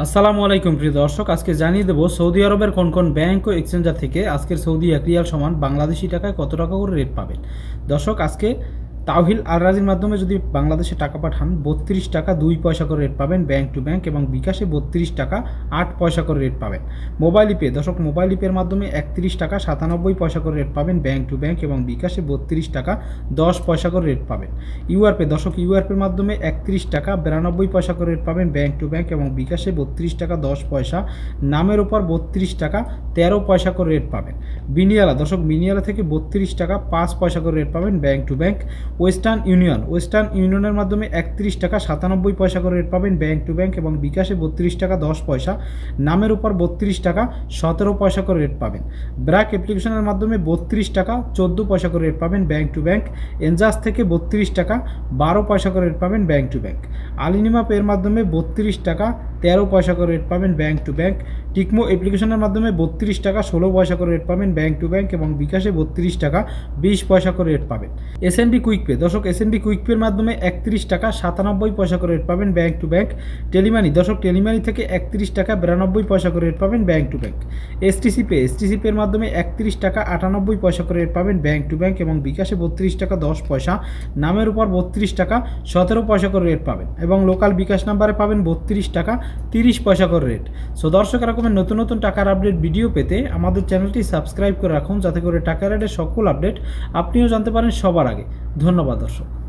আসসালামু আলাইকুম, প্রিয় দর্শক। আজকে জানিয়ে দেবো, সৌদি আরবের কোন কোন ব্যাংক ও এক্সচেঞ্জার থেকে আজকের সৌদি এক রিয়াল সমান বাংলাদেশি টাকায় কত টাকা করে রেট পাবেন? দর্শক, আজকে তাওহিল আর রাজির মাধ্যমে যদি বাংলাদেশে টাকা পাঠান, বত্রিশ টাকা দুই পয়সা করে রেট পাবেন ব্যাংক টু ব্যাংক এবং বিকাশে বত্রিশ টাকা আট পয়সা করে রেট পাবেন। মোবাইল ইপে দর্শক মোবাইল ইপের মাধ্যমে একত্রিশ টাকা সাতানব্বই পয়সা করে রেট পাবেন ব্যাংক টু ব্যাংক এবং বিকাশে বত্রিশ টাকা দশ পয়সা করে রেট পাবেন। ইউআরপে দর্শক ইউআরপের মাধ্যমে একত্রিশ টাকা বিরানব্বই পয়সা করে রেট পাবেন ব্যাংক টু ব্যাংক এবং বিকাশে বত্রিশ টাকা দশ পয়সা, নামের ওপর বত্রিশ টাকা তেরো পয়সা করে রেট পাবেন। বিনিয়ালা, দর্শক, বিনিয়ালা থেকে বত্রিশ টাকা পাঁচ পয়সা করে রেট পাবেন bank to bank Western Union. Western ইউনিয়নের মাধ্যমে একত্রিশ টাকা সাতানব্বই পয়সা করে রেট পাবেন ব্যাংক টু ব্যাংক এবং বিকাশে বত্রিশ টাকা দশ পয়সা। নামের উপর বত্রিশ টাকা সতেরো পয়সা করে রেট পাবেন। ব্র্যাক অ্যাপ্লিকেশনের মাধ্যমে বত্রিশ টাকা চোদ্দ পয়সা করে রেট পাবেন ব্যাংক টু ব্যাংক এনজাস থেকে বত্রিশ টাকা বারো পয়সা করে রেট পাবেন ব্যাংক টু ব্যাংক আলিনিমা পের মাধ্যমে বত্রিশ টাকা তেরো পয়সা করে রেট পাবেন ব্যাংক টু ব্যাংক টিকমো অ্যাপ্লিকেশনের মাধ্যমে বত্রিশ টাকা ষোলো পয়সা করে রেট পাবেন ব্যাংক টু ব্যাংক এবং বিকাশে বত্রিশ টাকা বিশ পয়সা করে রেট পাবেন। S N B quick pay দর্শক এস এন বি কুইক পের মাধ্যমে একত্রিশ টাকা সাতানব্বই পয়সা করে রেট পাবেন ব্যাংক টু ব্যাংক টেলিমানি দর্শক টেলিমানি থেকে একত্রিশ টাকা বিরানব্বই পয়সা করে রেট পাবেন bank to bank STC pay STC পের মাধ্যমে একত্রিশ টাকা আটানব্বই পয়সা করে রেট পাবেন ব্যাংক টু ব্যাংক এবং বিকাশে বত্রিশ টাকা দশ পয়সা। নামের উপর বত্রিশ টাকা সতেরো পয়সা করে রেট পাবেন এবং লোকাল বিকাশ নাম্বারে পাবেন বত্রিশ টাকা তিরিশ পয়সা করে রেট সো দর্শক এরকমের নতুন নতুন টাকার আপডেট ভিডিও পেতে আমাদের চ্যানেলটি সাবস্ক্রাইব করে রাখুন, যাতে করে টাকা রেটের সকল আপডেট আপনিও জানতে পারেন সবার আগে। ধন্যবাদ, দর্শক।